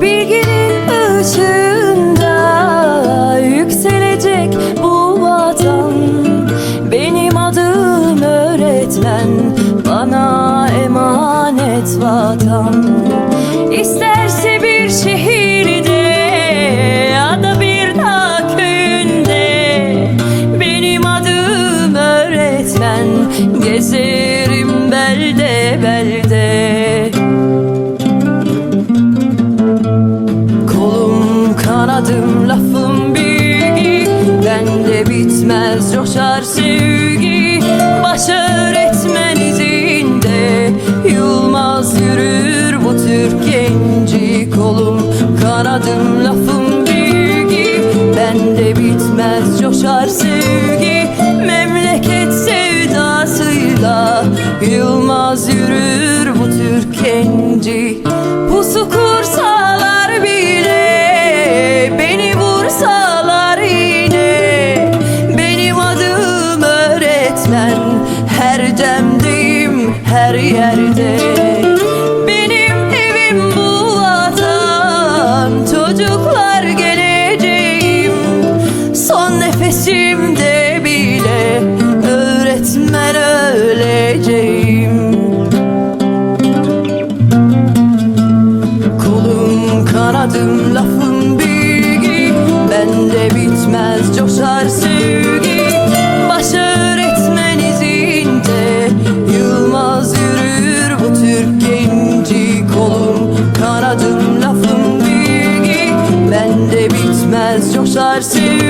Bilginin ışığında yükselecek bu vatan. Benim adım öğretmen vatan İsterse bir şehirde ya da bir dağ köyünde Benim adım öğretmen gezerim belde belde. Kolum kanadım lafım bilgi. Bende bitmez coşar sevgi Kolum kanadım lafım bilgi Bende bitmez coşar sevgi. Memleket sevdasıyla Yılmaz yürür bu Türk genci Pusu kursalar bile Beni vursalar yine. Benim adım öğretmen Her demdeyim her yerde nefesimde bile Öğretmen öleceğim. Kolum kanadım lafım bilgi Bende bitmez coşar sevgi. Baş öğretmen izinde Yılmaz yürür bu Türk genci Kolum. Kanadım lafım bilgi Bende bitmez coşar sevgi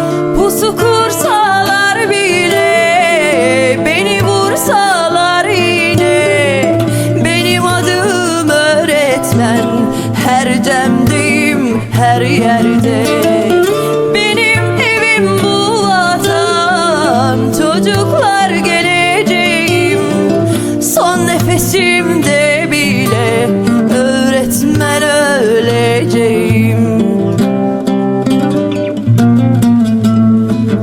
her yerde. Benim evim bu vatan Çocuklar geleceğim. Son nefesimde bile Öğretmen öleceğim.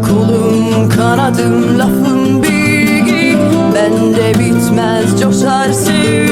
Kolum kanadım lafım bilgi Bende bitmez coşar sevgi.